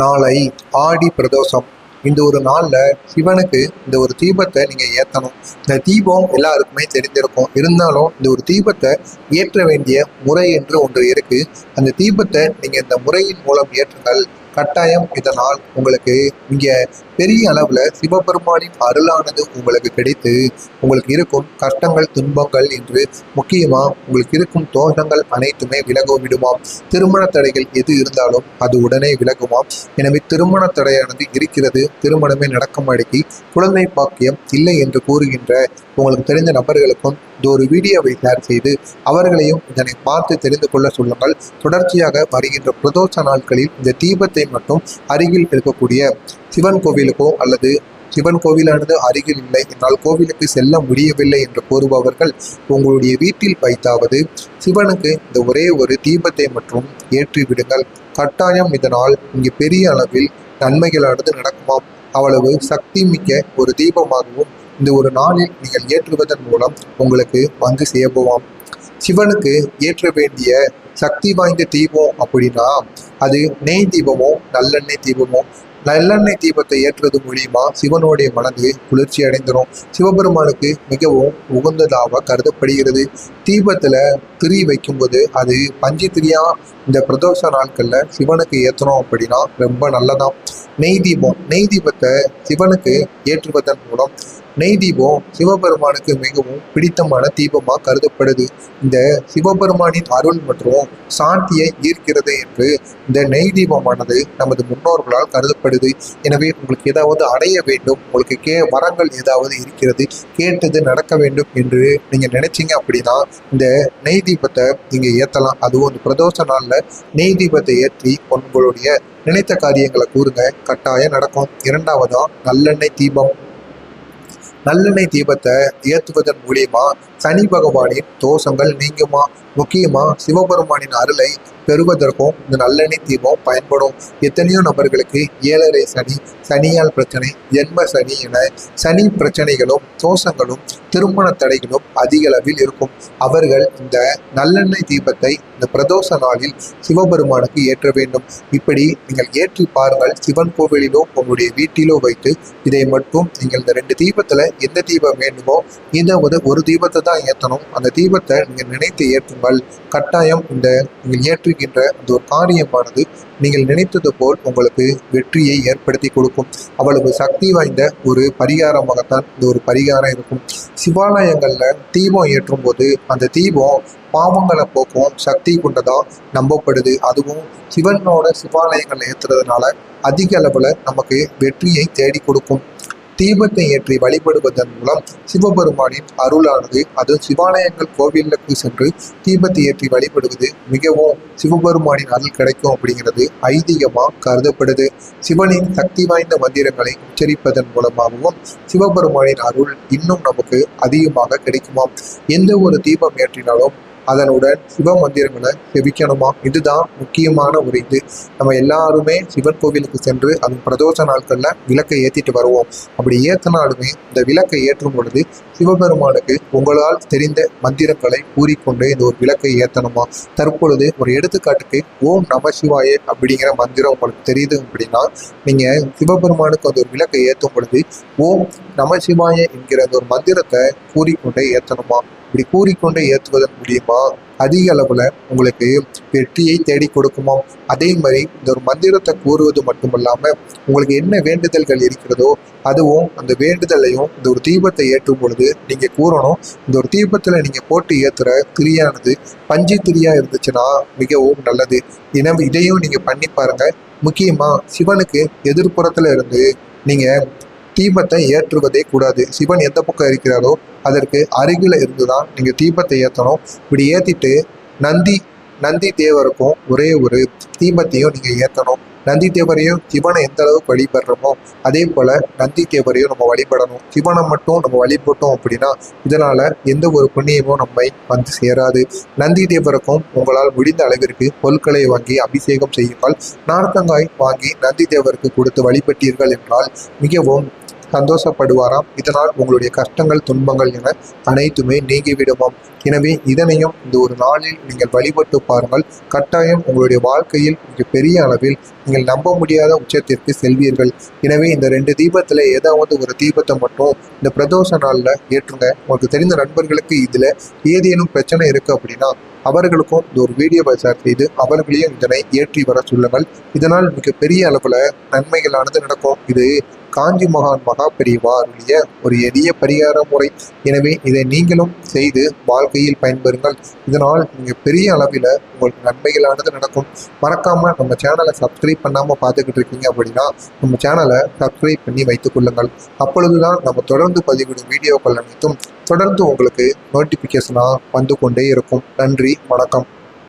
நாளை ஆடி பிரதோஷம். இந்த ஒரு நாளில் சிவனுக்கு இந்த ஒரு தீபத்தை நீங்கள் ஏற்றணும் இந்த தீபம் எல்லாருக்குமே தெரிந்திருக்கும். இருந்தாலும் இந்த ஒரு தீபத்தை ஏற்ற வேண்டிய முறை என்று ஒன்று இருக்குது அந்த தீபத்தை நீங்கள் இந்த முறையின் மூலம் ஏற்றுங்கள். கட்டாயம் இதனால் உங்களுக்கு இங்கே பெரிய அளவுல சிவபெருமானின் அருளானது உங்களுக்கு கிடைத்து உங்களுக்கு இருக்கும் கஷ்டங்கள் துன்பங்கள் என்று முக்கியமா உங்களுக்கு இருக்கும் தோஷங்கள் அனைத்துமே விலக விடுமாம் திருமண தடைகள் எது இருந்தாலும் அது உடனே விலகுமாம். எனவே திருமண தடையானது இருக்கிறது திருமணமே நடக்கும்படிக்கு குழந்தை பாக்கியம் இல்லை என்று கூறுகின்ற உங்களுக்கு தெரிந்த நபர்களுக்கும் இந்த ஒரு வீடியோவை ஷேர் செய்து அவர்களையும் இதனை பார்த்து தெரிந்து கொள்ள சொல்லுங்கள். தொடர்ச்சியாக வருகின்ற பிரதோஷ நாட்களில் இந்த தீபத்தை மட்டும் அருகில் இருக்கக்கூடிய சிவன் கோவில் கோவிலுக்கோ அல்லது சிவன் கோவிலானது அருகில் இல்லை என்னால் கோவிலுக்கு செல்ல முடியவில்லை என்று கூறுபவர்கள் உங்களுடைய வீட்டில் வைத்தாவது சிவனுக்கு இந்த ஒரே ஒரு தீபத்தை மட்டும் ஏற்றி விடுங்கள். கட்டாயம் இதனால் இங்கு பெரிய அளவில் நன்மைகளானது நடக்குமாம். அவ்வளவு சக்தி மிக்க ஒரு தீபமாகவும் இந்த ஒரு நாளில் நீங்கள் ஏற்றுவதன் மூலம் உங்களுக்கு வந்து சேருவாம். சிவனுக்கு ஏற்ற வேண்டிய சக்தி வாய்ந்த தீபம் அப்படின்னா அது நெய் தீபமோ நல்லெண்ணெய் தீபமோ நல்லெண்ணெய் தீபத்தை ஏற்றுவது மூலியமா சிவனுடைய மனது குளிர்ச்சி அடைந்துடும் சிவபெருமானுக்கு மிகவும் உகந்ததாக கருதப்படுகிறது. தீபத்தில் திரி வைக்கும்போது அது பஞ்சு திரியா இந்த பிரதோஷ நாட்களில் சிவனுக்கு ஏற்றணும் அப்படின்னா ரொம்ப நல்லதான் நெய் தீபம் நெய் தீபத்தை சிவனுக்கு ஏற்றுவதன் மூலம் நெய் தீபம் சிவபெருமானுக்கு மிகவும் பிடித்தமான தீபமாக கருதப்படுது. இந்த சிவபெருமானின் அருள் மற்றும் சாந்தியை ஈர்க்கிறது என்று இந்த நெய் தீபமானது நமது முன்னோர்களால் கருதப்படுது. எனவே உங்களுக்கு ஏதாவது அடைய வேண்டும் உங்களுக்கு கே வரங்கள் ஏதாவது இருக்கிறது கேட்டது நடக்க வேண்டும் என்று நீங்கள் நினைச்சீங்க அப்படின்னா இந்த நெய் தீபத்தை நீங்கள் ஏற்றலாம் அதுவும் இந்த பிரதோஷ நாளில் நெய் தீபத்தை ஏற்றி உங்களுடைய நினைத்த காரியங்களை கூறுங்க. கட்டாயம் நடக்கும். இரண்டாவதா நல்லெண்ணெய் தீபம். நல்லெண்ணெய் தீபத்தை ஏற்றுவதன் மூலியமா சனி பகவானின் தோஷங்கள் நீங்குமா? முக்கியமா சிவபெருமானின் அருளை பெறுவதற்கும் இந்த நல்லெண்ணெய் தீபம் பயன்படும். எத்தனையோ நபர்களுக்கு ஏழரை சனி சனியால் பிரச்சனை ஜென்ம சனி என சனி பிரச்சனைகளும் தோஷங்களும் திருமண தடைகளும் அதிக அளவில் இருக்கும். அவர்கள் இந்த நல்லெண்ணெய் தீபத்தை இந்த பிரதோஷ நாளில் சிவபெருமானுக்கு ஏற்ற வேண்டும். இப்படி நீங்கள் ஏற்றி பாருங்கள். சிவன் கோவிலிலோ உங்களுடைய வீட்டிலோ வைத்து இதை மட்டும் நீங்கள் இந்த ரெண்டு தீபத்தில் எந்த தீபம் வேண்டுமோ இந்த ஒரு ஒரு தீபத்தை தான் ஏற்றணும் அந்த தீபத்தை நீங்கள் நினைத்து ஏற்றுங்கள். கட்டாயம் இந்த நீங்கள் ஏற்றுகின்ற அந்த ஒரு காரியமானது நீங்கள் நினைத்தது போல் உங்களுக்கு வெற்றியை ஏற்படுத்தி கொடுக்கும். அவ்வளவு சக்தி வாய்ந்த ஒரு பரிகாரமாகத்தான் இந்த ஒரு பரிகாரம் இருக்கும். சிவாலயங்களில் தீபம் ஏற்றும் போது அந்த தீபம் பாவங்களை போக்கும் சக்தி கொண்டதாக நம்பப்படுது. அதுவும் சிவனோட சிவாலயங்கள் ஏற்றுறதுனால அதிக அளவில் நமக்கு வெற்றியை தேடி கொடுக்கும். தீபத்தை ஏற்றி வழிபடுவதன் மூலம் சிவபெருமானின் அருளானது அது சிவாலயங்கள் கோவிலுக்கு சென்று தீபத்தை ஏற்றி வழிபடுவது மிகவும் சிவபெருமானின் அருள் கிடைக்கும் அப்படிங்கிறது ஐதீகமாக கருதப்படுது. சிவனின் சக்தி வாய்ந்த மந்திரங்களை உச்சரிப்பதன் மூலமாகவும் சிவபெருமானின் அருள் இன்னும் நமக்கு அதிகமாக கிடைக்குமாம். எந்த ஒரு தீபம் ஏற்றினாலும் அதனுடன் சிவ மந்திரங்களை செவிக்கணுமா இதுதான் முக்கியமான ஒரு இது. நம்ம எல்லாருமே சிவன் கோவிலுக்கு சென்று அது பிரதோஷ நாட்களில் விளக்கை ஏற்றிட்டு வருவோம். அப்படி ஏற்றினாலுமே இந்த விளக்கை ஏற்றும் பொழுது சிவபெருமானுக்கு உங்களால் தெரிந்த மந்திரங்களை கூறிக்கொண்டு இந்த ஒரு விளக்கை ஏற்றணுமா தற்பொழுது ஒரு எடுத்துக்காட்டுக்கு ஓம் நம சிவாய அப்படிங்கிற மந்திரம் உங்களுக்கு தெரியுது அப்படின்னா நீங்கள் சிவபெருமானுக்கு அந்த ஒரு விளக்கை ஏற்றும் பொழுது ஓம் நம சிவாய என்கிற அந்த ஒரு மந்திரத்தை கூறிக்கொண்டே ஏற்றணுமா இப்படி கூறிக்கொண்டே ஏற்றுவதன் மூலியமா அதிக அளவுல உங்களுக்கு வெற்றியை தேடி கொடுக்குமா? அதே மாதிரி இந்த ஒரு மந்திரத்தை கூறுவது மட்டுமல்லாம உங்களுக்கு என்ன வேண்டுதல்கள் இருக்கிறதோ அதுவும் அந்த வேண்டுதலையும் இந்த ஒரு தீபத்தை ஏற்றும் பொழுது நீங்க கூறணும். இந்த ஒரு தீபத்துல நீங்க போட்டு ஏத்துற திரியானது பஞ்சு திரியா இருந்துச்சுன்னா மிகவும் நல்லது. எனவே இதையும் நீங்க பண்ணி பாருங்க. முக்கியமா சிவனுக்கு எதிர்ப்புறத்துல இருந்து நீங்க தீபத்தை ஏற்றுவதே கூடாது. சிவன் எந்த பக்கம் இருக்கிறாரோ அதற்கு அருகில் இருந்துதான் நீங்க தீபத்தை ஏற்றணும் இப்படி ஏத்திட்டு நந்தி நந்தி தேவருக்கும் ஒரே ஒரு தீபத்தையும் நீங்க ஏற்றணும் நந்தி தேவரையும் சிவனை எந்த அளவுக்கு வழிபடுறோமோ அதே போல நந்தி தேவரையும் நம்ம வழிபடணும். சிவனை மட்டும் நம்ம வழிபட்டோம் அப்படின்னா இதனால எந்த ஒரு புண்ணியமும் நம்மை வந்து சேராது. நந்தி தேவருக்கும் உங்களால் முடிந்த அளவிற்கு பொருட்களை வாங்கி அபிஷேகம் செய்யுங்கள். நார்த்தங்காய் வாங்கி நந்தி தேவருக்கு கொடுத்து வழிபட்டீர்கள் என்றால் மிகவும் சந்தோஷப்படுவாராம். இதனால் உங்களுடைய கஷ்டங்கள் துன்பங்கள் என அனைத்துமே நீங்கிவிடுமாம். எனவே இதனையும் இந்த ஒரு நாளில் நீங்கள் வழிபட்டு பாருங்கள். கட்டாயம் உங்களுடைய வாழ்க்கையில் மிக பெரிய அளவில் நீங்கள் நம்ப முடியாத உச்சத்திற்கு செல்வீர்கள். எனவே இந்த ரெண்டு தீபத்தில் ஏதாவது ஒரு தீபத்தை மட்டும் இந்த பிரதோஷ நாளில் ஏற்றுங்க. உங்களுக்கு தெரிந்த நண்பர்களுக்கு இதில் ஏதேனும் பிரச்சனை இருக்குது அப்படின்னா அவர்களுக்கும் இந்த ஒரு வீடியோவை ஷேர் செய்து அவர்களையும் இதனை ஏற்றி வர சொல்லுங்கள். இதனால் மிகப்பெரிய அளவில் நன்மைகளானது நடக்கும். இது காஞ்சி மகான் மகா பெரியவாருடைய ஒரு எளிய பரிகார முறை. எனவே இதை நீங்களும் செய்து வாழ்க்கையில் பயன்பெறுங்கள். இதனால் நீங்கள் பெரிய அளவில் உங்களுக்கு நன்மைகளானது நடக்கும். மறக்காம நம்ம சேனலை சப்ஸ்கிரைப் பண்ணாமல் பார்த்துக்கிட்டு இருக்கீங்க அப்படின்னா நம்ம சேனலை சப்ஸ்கிரைப் பண்ணி வைத்துக் கொள்ளுங்கள். அப்பொழுதுதான் நம்ம தொடர்ந்து பதிவிடும் வீடியோக்கள் அனைத்தும் தொடர்ந்து உங்களுக்கு நோட்டிஃபிகேஷனாக வந்து கொண்டே இருக்கும். நன்றி வணக்கம்.